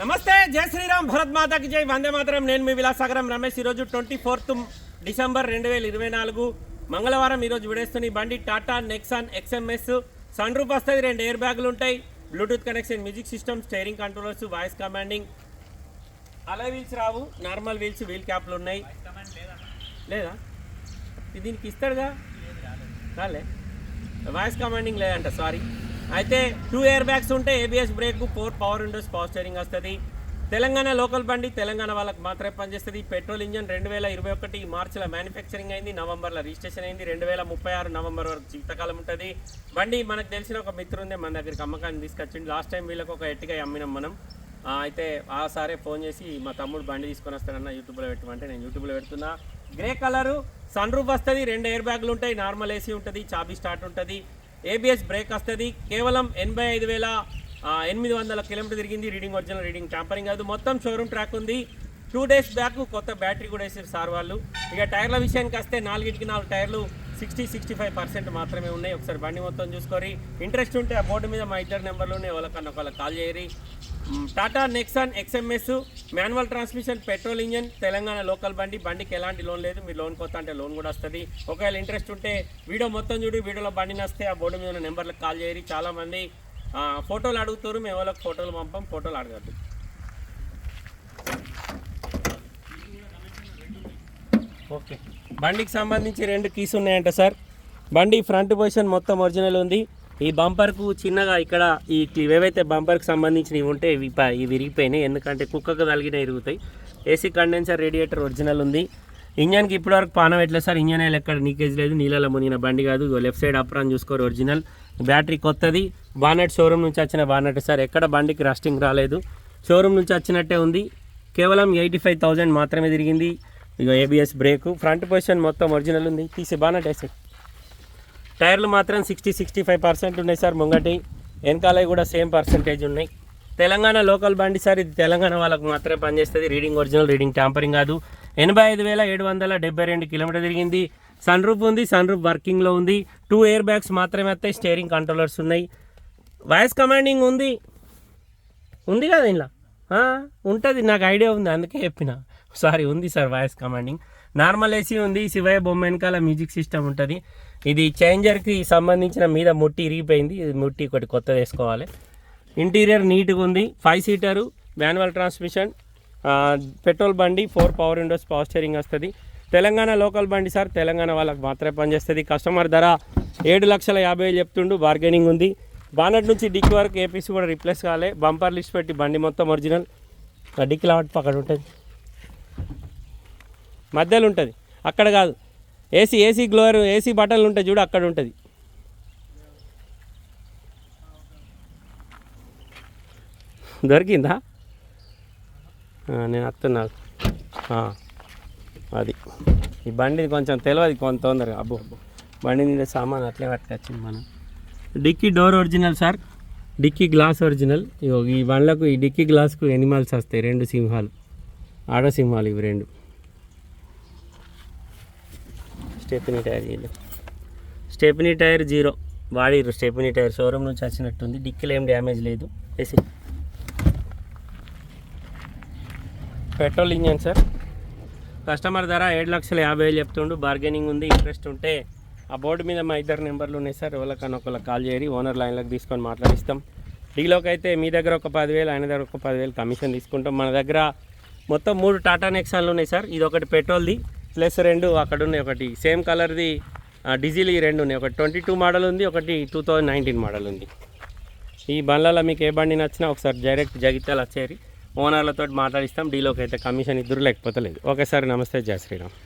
నమస్తే జై శ్రీరామ్ భరత్ మాతాకి జై. వందే మాతరం. నేను మీ విలాసాగరం రమేష్. ఈరోజు ట్వంటీ ఫోర్త్ డిసెంబర్ రెండు వేల ఇరవై నాలుగు. మంగళవారం ఈరోజు విడేస్తున్న బండి Tata Nexon XMS. Sun roof వస్తుంది రెండు ఎయిర్ బ్యాగులు ఉంటాయి. Bluetooth connection music system steering controllers voice commanding. అలా వీల్స్ రావు. నార్మల్ వీల్స్ వీల్ క్యాప్లు ఉన్నాయి. లేదా? దీనికి ఇస్తాడుగా? రాలే. వాయిస్ కమాండింగ్ లేదంట సారీ. అయితే టూ ఇయర్ బ్యాగ్స్ ఉంటే ABS brake four power windows power steering వస్తుంది. తెలంగాణ లోకల్ బండి తెలంగాణ వాళ్ళకి మాత్రమే పనిచేస్తుంది. పెట్రోల్ ఇంజన్ రెండు వేల ఇరవై ఒకటి మార్చిలో మ్యానుఫ్యాక్చరింగ్ అయింది నవంబర్లో రిజిస్ట్రేషన్ అయింది. రెండు వేల ముప్పై ఆరు నవంబర్ వరకు జీవితకాలం ఉంటుంది. బండి మనకు తెలిసిన ఒక మిత్రుడు ఉంది మన దగ్గరికి అమ్మకాన్ని తీసుకొచ్చింది లాస్ట్ టైం వీళ్ళకి ఒక ఎట్టిగా అమ్మినాం మనం. అయితే ఆ సారే ఫోన్ చేసి మా తమ్ముడు బండి తీసుకొని వస్తాడన్న యూట్యూబ్లో పెట్టమంటే నేను యూట్యూబ్లో పెడుతున్నా. గ్రే కలరు సన్ రూఫ్ వస్తుంది. రెండు ఎయిర్ బ్యాగులు ఉంటాయి. నార్మల్ ఏసీ ఉంటుంది చాబీ స్టార్ట్ ఉంటుంది. ఏబిఎస్ బ్రేక్ వస్తుంది. కేవలం ఎనభై ఐదు వేల ఎనిమిది వందల కిలోమీటర్ తిరిగింది రీడింగ్ ఒరిజినల్ రీడింగ్ ట్యాంపరింగ్ కాదు. మొత్తం షోరూమ్ ట్రాక్ ఉంది. టూ డేస్ బ్యాక్ కొత్త బ్యాటరీ కూడా వేసారు సార్ వాళ్ళు. ఇక టైర్ల విషయానికి వస్తే నాలుగింటికి నాలుగు టైర్లు సిక్స్టీ సిక్స్టీ ఫైవ్ పర్సెంట్ మాత్రమే ఉన్నాయి. ఒకసారి బండి మొత్తం చూసుకొని ఇంట్రెస్ట్ ఉంటే ఆ బోర్డు మీద మా ఇద్దరు నెంబర్లోనే వాళ్ళకన్నా ఒకళ్ళకి call చేయరి Tata Nexon XMS manual transmission petrol engine Telangana local బండి. బండికి ఎలాంటి లోన్ లేదు. మీరు లోన్ కొత్త అంటే లోన్ కూడా వస్తుంది. ఒకవేళ ఇంట్రెస్ట్ ఉంటే వీడియో మొత్తం చూడు. వీడియోలో బండి నస్తే ఆ బోర్డు మీద ఉన్న నెంబర్లకు కాల్ చేయరు. చాలామంది ఫోటోలు అడుగుతారు. మేము వాళ్ళకి ఫోటోలు పంపం ఫోటోలు అడగద్దు. ఓకే. బండికి సంబంధించి రెండు కీస్ ఉన్నాయంట సార్. బండి ఫ్రంట్ పొజిషన్ మొత్తం ఒరిజినల్ ఉంది. ఈ బంపర్కు చిన్నగా ఇక్కడ ఈ ఏవైతే బంపర్కి సంబంధించినవి ఉంటే ఇవి ఇవి విరిగిపోయినాయి. ఎందుకంటే కుక్కకు తలిగిన ఇరుగుతాయి. ఏసీ కండెన్సర్ రేడియేటర్ ఒరిజినల్ ఉంది. ఇంజన్కి ఇప్పటివరకు పానం ఎట్లా సార్? ఇంజన్ ఆయిల్ ఎక్కడ? లీకేజ్ లేదు. నీళ్ళలో మునిగిన బండి కాదు. ఇగో లెఫ్ట్ సైడ్ అప్రాన్ చూసుకోరు ఒరిజినల్. బ్యాటరీ కొత్తది. బానెట్ షోరూమ్ నుంచి వచ్చిన బానెట్ సార్. ఎక్కడ బండికి రస్టింగ్ రాలేదు. షోరూమ్ నుంచి వచ్చినట్టే ఉంది. కేవలం ఎయిటీ ఫైవ్ థౌజండ్ మాత్రమే తిరిగింది. ఇక ఏబిఎస్ బ్రేక్. ఫ్రంట్ పొజిషన్ మొత్తం ఒరిజినల్ ఉంది. తీసి బానెట్ వేసాడు టైర్లు మాత్రం సిక్స్టీ సిక్స్టీ ఫైవ్ పర్సెంట్ ఉన్నాయి సార్ ముంగటి. వెనకాల కూడా సేమ్ పర్సెంటేజ్ ఉన్నాయి. తెలంగాణ లోకల్ బండి సార్ ఇది తెలంగాణ వాళ్ళకు మాత్రమే పనిచేస్తుంది. రీడింగ్ ఒరిజినల్ రీడింగ్ ట్యాంపరింగ్ కాదు. ఎనభై ఐదు వేల ఏడు వందల డెబ్బై రెండు కిలోమీటర్ తిరిగింది. సన్ రూఫ్ ఉంది సన్ రూఫ్ వర్కింగ్లో ఉంది. టూ ఎయిర్ బ్యాగ్స్ మాత్రమే వస్తాయి స్టేరింగ్ కంట్రోలర్స్ ఉన్నాయి. వాయిస్ కమాండింగ్ ఉంది. ఉంది కదా ఇంట్లో? ఉంటుంది నాకు ఐడియా ఉంది అందుకే చెప్పిన. సారీ ఉంది sir voice commanding. Normal AC ఉంది శివయ్య బొమ్మ వెనకాల మ్యూజిక్ సిస్టమ్ ఉంటుంది. ఇది చేంజర్కి సంబంధించిన మీద ముట్టి ఇరిగిపోయింది. ఇది ముట్టి ఒకటి కొత్తది వేసుకోవాలి. ఇంటీరియర్ నీట్గా ఉంది. Five seater manual transmission petrol బండి four power windows power steering వస్తుంది. తెలంగాణ లోకల్ బండి సార్ తెలంగాణ వాళ్ళకి మాత్రమే పనిచేస్తుంది. కస్టమర్ ధర ఏడు లక్షల యాభై వేలు చెప్తుండు. బార్గెనింగ్ ఉంది. బానట్ నుంచి డిక్ వరకు ఏపీసీ కూడా రిప్లేస్ కాలే. బంపర్ లిస్ట్ పెట్టి బండి మొత్తం ఒరిజినల్. డిక్ డిక్కి పక్కన ఉంటుంది. మధ్యలో ఉంటుంది. అక్కడ కాదు. ఏసీ ఏసీ గ్లోర్ ఏసీ బటన్లు ఉంటాయి చూడు అక్కడ ఉంటుంది. దొరికిందా? నేను వస్తున్నా అది. ఈ బండి కొంచెం తెలియదు కొంత తొందరగా. అబ్బో అబ్బో. బండి మీద సామాన్ అట్లే పట్టుకొచ్చింది మనం. Dicky door original sir. Dicky glass original. ఇగో ఈ బండ్లకు ఈ డిక్కీ గ్లాస్కు ఎనిమల్స్ వస్తాయి రెండు సింహాలు. ఆడ సింహాలు ఇవి రెండు. స్టెపినీ టైర్ వీళ్ళు స్టెపినీ టైర్ జీరో. వాడిరు స్టెపినీ టైర్. షోరూమ్ నుంచి వచ్చినట్టుంది. డిక్కీలో ఏం డ్యామేజ్ లేదు. AC. Petrol engine sir. Customer ధర ఏడు లక్షల యాభై వేలు చెప్తుండు. బార్గెనింగ్ ఉంది. ఇంట్రెస్ట్ ఉంటే ఆ బోర్డు మీద మా ఇద్దరు నెంబర్లు ఉన్నాయి సార్. ఎవరికన్నా ఒకళ్ళకి కాల్ చేయరి ఓనర్ లైన్లోకి తీసుకొని మాట్లాడిస్తాం. డీలోకి అయితే మీ దగ్గర ఒక పదివేలు ఆయన దగ్గర ఒక పదివేలు కమిషన్ తీసుకుంటాం. మన దగ్గర మొత్తం మూడు టాటా నెక్సాన్లు ఉన్నాయి సార్. ఇది ఒకటి పెట్రోల్ది. ప్లస్ రెండు అక్కడ ఉన్నాయి. ఒకటి సేమ్ కలర్ది డీజిల్ ఈ రెండు ఉన్నాయి. ఒకటి ట్వంటీ టూ మోడల్ ఉంది ఒకటి టూ థౌజండ్ నైన్టీన్ మోడల్ ఉంది. ఈ బండ్లలో మీకు ఏ బండి నచ్చినా ఒకసారి డైరెక్ట్ జగిత్యాల వచ్చేరి ఓనర్లతో మాట్లాడిస్తాం. డీలోకి అయితే కమిషన్ ఇద్దరు లేకపోతే లేదు. ఓకే సార్ నమస్తే. జయ శ్రీరామ్.